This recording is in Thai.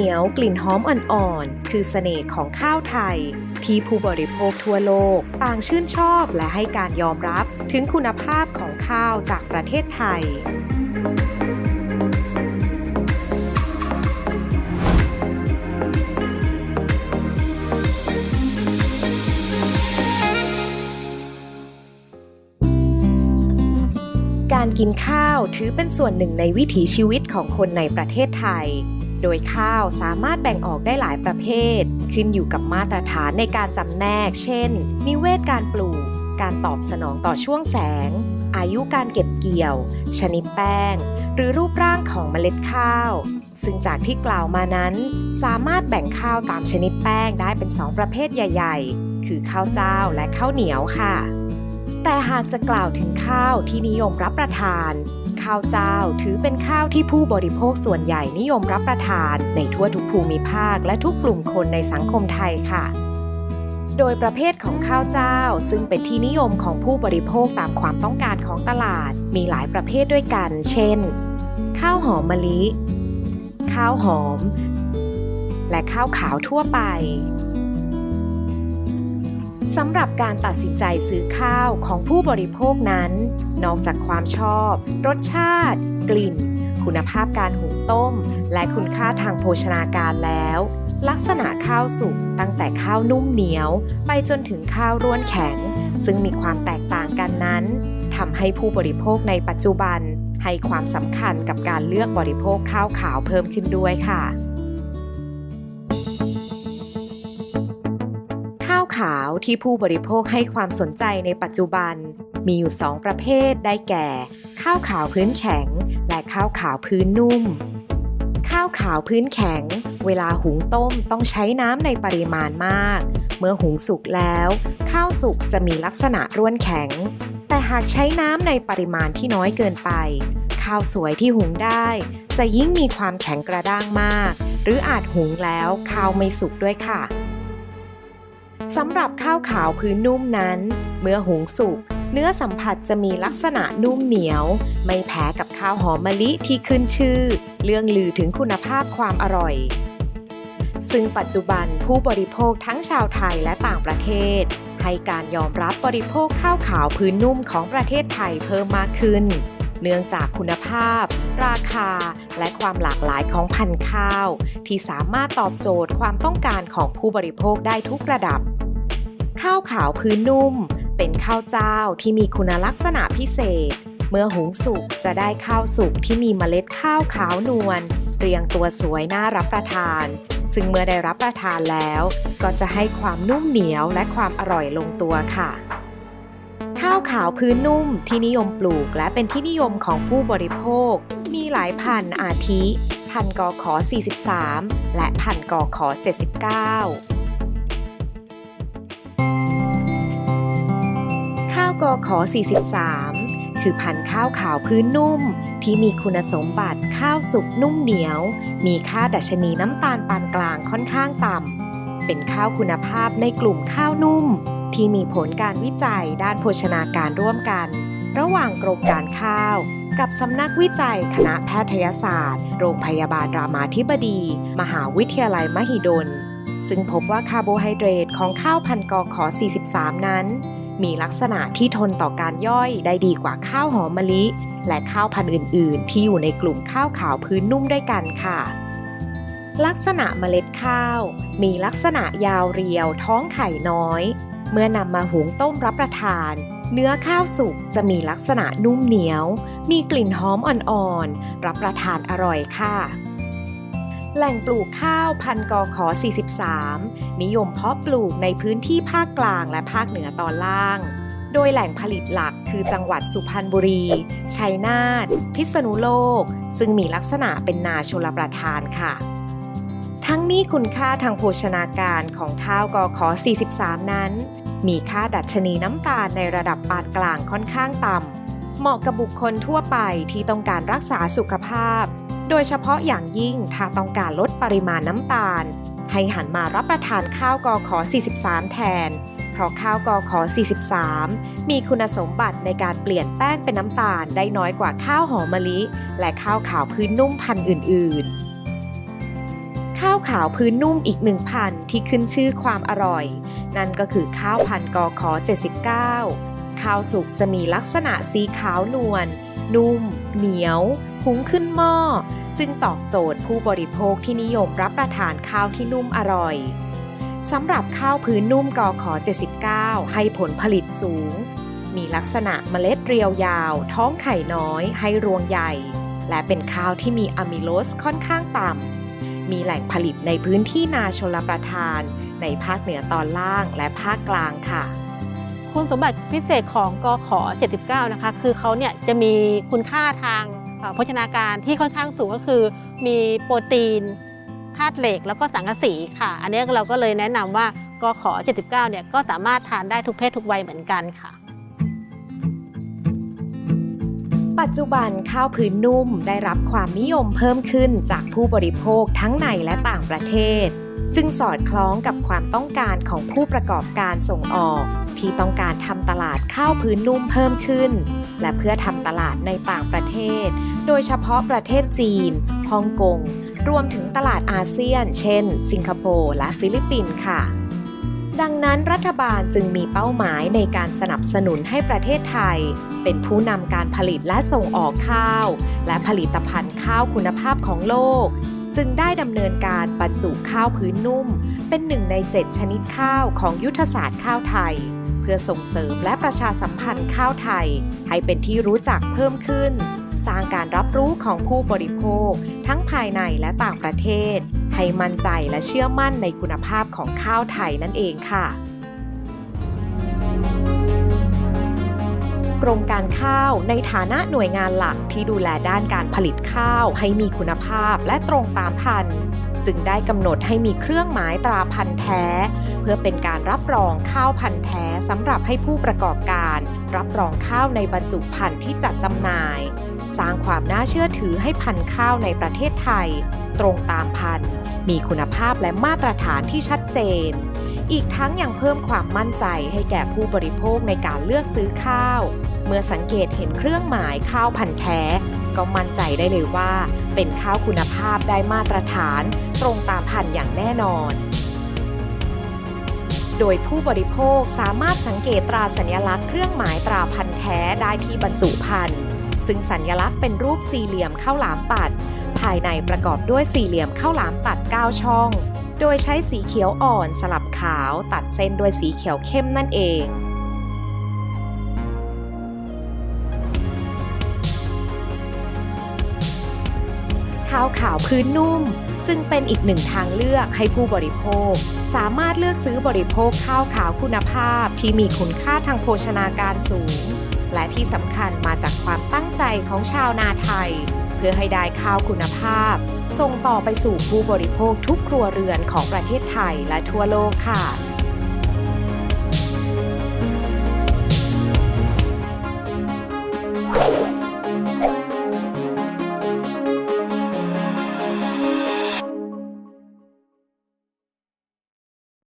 นียวกลิ่นหอมอ่อนๆ คือเสน่ห์ของข้าวไทย ที่ผู้บริโภคทั่วโลกต่างชื่นชอบและให้การยอมรับถึงคุณภาพของข้าวจากประเทศไทยการกินข้าวถือเป็นส่วนหนึ่งในวิถีชีวิตของคนในประเทศไทย โดยข้าวสามารถแบ่งออกได้หลายประเภท ขึ้นอยู่กับมาตรฐานในการจำแนก เช่น นิเวศการปลูก การตอบสนองต่อช่วงแสง อายุการเก็บเกี่ยว ชนิดแป้ง หรือรูปร่างของเมล็ดข้าว ซึ่งจากที่กล่าวมานั้น สามารถแบ่งข้าวตามชนิดแป้งได้เป็น 2 ประเภทใหญ่ ๆ คือข้าวเจ้าและข้าวเหนียวค่ะ แต่หากจะกล่าวถึงข้าวที่นิยมรับประทาน ข้าวเจ้าถือเป็นข้าวที่ผู้บริโภคส่วนใหญ่นิยมรับประทาน ในทั่วทุกภูมิภาคและทุกกลุ่มคนในสังคมไทยค่ะ โดยประเภทของข้าวเจ้าซึ่งเป็นที่นิยมของผู้บริโภคตามความต้องการของตลาด มีหลายประเภทด้วยกัน เช่น ข้าวหอมมะลิ ข้าวหอม และข้าวขาวทั่วไป สำหรับการตัดสินใจซื้อข้าวของผู้บริโภคนั้น นอกจากความชอบ รสชาติ กลิ่น คุณภาพการหุงต้ม และคุณค่าทางโภชนาการแล้ว ลักษณะข้าวสุกตั้งแต่ข้าวนุ่มเหนียว ไปจนถึงข้าวร่วนแข็ง ซึ่งมีความแตกต่างกันนั้นทำให้ผู้บริโภคในปัจจุบัน ให้ความสำคัญกับการเลือกบริโภคข้าวขาวเพิ่มขึ้นด้วยค่ะาวขาวที่ผู้บริโภคให้ความสนใจในปัจจุบัน มีอยู่ 2 ประเภทได้แก่ ข้าวขาวพื้นแข็ง และข้าวขาวพื้นนุ่ม ข้าวขาวพื้นแข็ง เวลาหุงต้มต้องใช้น้ำในปริมาณมาก เมื่อหุงสุกแล้ว ข้าวสุกจะมีลักษณะร่วนแข็ง แต่หากใช้น้ำในปริมาณที่น้อยเกินไป ข้าวสวยที่หุงได้ จะยิ่งมีความแข็งกระด้างมาก หรืออาจหุงแล้วข้าวไม่สุกด้วยค่ะ สำหรับข้าวขาวพื้นนุ่มนั้น เมื่อหุงสุกเนื้อสัมผัสจะมีลักษณะนุ่มเหนียว ไม่แพ้กับข้าวหอมมะลิที่ขึ้นชื่อ เรื่องลือถึงคุณภาพความอร่อย ซึ่งปัจจุบันผู้บริโภคทั้งชาวไทยและต่างประเทศ ให้การยอมรับบริโภคข้าวขาวพื้นนุ่มของประเทศไทยเพิ่มมากขึ้น เนื่องจากคุณภาพ ราคา และความหลากหลายของพันธุ์ข้าว ที่สามารถตอบโจทย์ความต้องการของผู้บริโภคได้ทุกระดับ ข้าวขาวพื้นนุ่ม เป็นข้าวเจ้าที่มีคุณลักษณะพิเศษ เมื่อหุงสุกจะได้ข้าวสุกที่มีเมล็ดข้าวขาวนวลเรียงตัวสวยน่ารับประทาน ซึ่งเมื่อได้รับประทานแล้ว ก็จะให้ความนุ่มเหนียวและความอร่อยลงตัวค่ะ ข้าวขาวพื้นนุ่มที่นิยมปลูกและเป็นที่นิยมของผู้บริโภค มีหลายพันธุ์อาทิ พันธุ์กอขอ 43 และพันธุ์กอขอ 79ข้าวกอขอ43 คือพันธุ์ข้าวขาวพื้นนุ่ม ที่มีคุณสมบัติข้าวสุกนุ่มเหนียว มีค่าดัชนีน้ำตาลปานกลางค่อนข้างต่ำ เป็นข้าวคุณภาพในกลุ่มข้าวนุ่ม ที่มีผลการวิจัยด้านโภชนาการร่วมกัน ระหว่างกรมการข้าว กับสำนักวิจัยคณะแพทยศาสตร์ โรงพยาบาลรามาธิบดี มหาวิทยาลัยมหิดล ซึ่งพบว่าคาร์โบไฮเดรตของข้าวพันกอขอ 43 นั้น มีลักษณะที่ทนต่อการย่อยได้ดีกว่าข้าวหอมมะลิ และข้าวพันธุ์อื่น ๆ ที่อยู่ในกลุ่มข้าวขาวพื้นนุ่มด้วยกันค่ะลักษณะเมล็ดข้าว มีลักษณะยาวเรียว ท้องไข่น้อย เมื่อนำมาหุงต้มรับประทาน เนื้อข้าวสุกจะมีลักษณะนุ่มเหนียว มีกลิ่นหอมอ่อนๆ รับประทานอร่อยค่ะ แหล่งปลูกข้าวพันกอขอ 43 นิยมเพาะปลูกในพื้นที่ภาคกลางและภาคเหนือตอนล่าง โดยแหล่งผลิตหลักคือจังหวัดสุพรรณบุรี ชัยนาท พิษณุโลก ซึ่งมีลักษณะเป็นนาชลประทานค่ะทั้งนี้คุณค่าทางโภชนาการของข้าวกอขอ 43 นั้น มีค่าดัชนีน้ำตาลในระดับปานกลางค่อนข้างต่ำ เหมาะกับบุคคลทั่วไปที่ต้องการรักษาสุขภาพ โดยเฉพาะอย่างยิ่งถ้าต้องการลดปริมาณน้ำตาล ให้หันมารับประทานข้าวกอขอ 43 แทน เพราะข้าวกอขอ 43 มีคุณสมบัติในการเปลี่ยนแป้งเป็นน้ำตาลได้น้อยกว่าข้าวหอมมะลิ และข้าวขาวพื้นนุ่มพันธุ์อื่น ๆ ข้าวขาวพื้นนุ่มอีกหนึ่งพันธุ์ที่ขึ้นชื่อความอร่อย นั่นก็คือข้าวพันกอขอ 79 ข้าวสุกจะมีลักษณะสีขาวนวล นุ่ม เหนียว หุงขึ้นหม้อ จึงตอบโจทย์ผู้บริโภคที่นิยมรับประทานข้าวที่นุ่มอร่อยสำหรับข้าวพื้นนุ่มกอขอ 79 ให้ผลผลิตสูง มีลักษณะเมล็ดเรียวยาว ท้องไข่น้อย ให้รวงใหญ่ และเป็นข้าวที่มีอะมิโลสค่อนข้างต่ำ มีแหล่งผลิตในพื้นที่นาชลประทาน ในภาคเหนือตอนล่างและภาคกลางค่ะ คุณสมบัติพิเศษของกอขอ 79 นะคะ คือเขาเนี่ยจะมีคุณค่าทางโภชนาการที่ค่อนข้างสูงก็คือ มีโปรตีนธาตุเหล็กแล้วก็สังกะสีค่ะ อันนี้เราก็เลยแนะนำว่ากอขอ 79 เนี่ยก็สามารถทานได้ทุกเพศทุกวัยเหมือนกันค่ะ ปัจจุบันข้าวพื้นนุ่มได้รับความนิยมเพิ่มขึ้นจากผู้บริโภคทั้งในและต่างประเทศ จึงสอดคล้องกับความต้องการของผู้ประกอบการส่งออก ที่ต้องการทำตลาดข้าวพื้นนุ่มเพิ่มขึ้น และเพื่อทำตลาดในต่างประเทศ โดยเฉพาะประเทศจีนฮ่องกงรวมถึงตลาดอาเซียน เช่น สิงคโปร์และฟิลิปปินส์ค่ะ ดังนั้นรัฐบาลจึงมีเป้าหมายในการสนับสนุนให้ประเทศไทย เป็นผู้นำการผลิตและส่งออกข้าว และผลิตภัณฑ์ข้าวคุณภาพของโลก จึงได้ดำเนินการบรรจุข้าวพื้นนุ่ม เป็นหนึ่งใน 7 ชนิดข้าวของยุทธศาสตร์ข้าวไทย เพื่อส่งเสริมและประชาสัมพันธ์ข้าวไทย ให้เป็นที่รู้จักเพิ่มขึ้น สร้างการรับรู้ของผู้บริโภค ทั้งภายในและต่างประเทศ ให้มั่นใจและเชื่อมั่นในคุณภาพของข้าวไทยนั่นเองค่ะ กรมการข้าวในฐานะหน่วยงานหลักที่ดูแลด้านการผลิตข้าวให้มีคุณภาพและตรงตามพันธุ์จึงได้กำหนดให้มีเครื่องหมายตราพันธุ์แท้ เพื่อเป็นการรับรองข้าวพันธุ์แท้สำหรับให้ผู้ประกอบการ รับรองข้าวในบรรจุภัณฑ์ที่จัดจำหน่าย สร้างความน่าเชื่อถือให้พันธุ์ข้าวในประเทศไทย ตรงตามพันธุ์ มีคุณภาพและมาตรฐานที่ชัดเจน อีกทั้งยังเพิ่มความมั่นใจให้แก่ผู้บริโภคในการเลือกซื้อข้าว เมื่อสังเกตเห็นเครื่องหมายข้าวพันธุ์แท้ ก็มั่นใจได้เลยว่า เป็นข้าวคุณภาพได้มาตรฐาน ตรงตามพันธุ์อย่างแน่นอนโดยผู้บริโภคสามารถสังเกตตราสัญลักษณ์เครื่องหมายตราพันธุ์แท้ได้ที่บรรจุภัณฑ์ ซึ่งสัญลักษณ์เป็นรูปสี่เหลี่ยมข้าวหลามตัด ภายในประกอบด้วยสี่เหลี่ยมข้าวหลามตัด 9 ช่อง โดยใช้สีเขียวอ่อนสลับขาวตัดเส้นด้วยสีเขียวเข้มนั่นเองข้าวขาวพื้นนุ่ม จึงเป็นอีกหนึ่งทางเลือกให้ผู้บริโภค สามารถเลือกซื้อบริโภคข้าวขาวคุณภาพที่มีคุณค่าทางโภชนาการสูง และที่สำคัญมาจากความตั้งใจของชาวนาไทย เพื่อให้ได้ข้าวคุณภาพ ส่งต่อไปสู่ผู้บริโภคทุกครัวเรือนของประเทศไทยและทั่วโลกค่ะ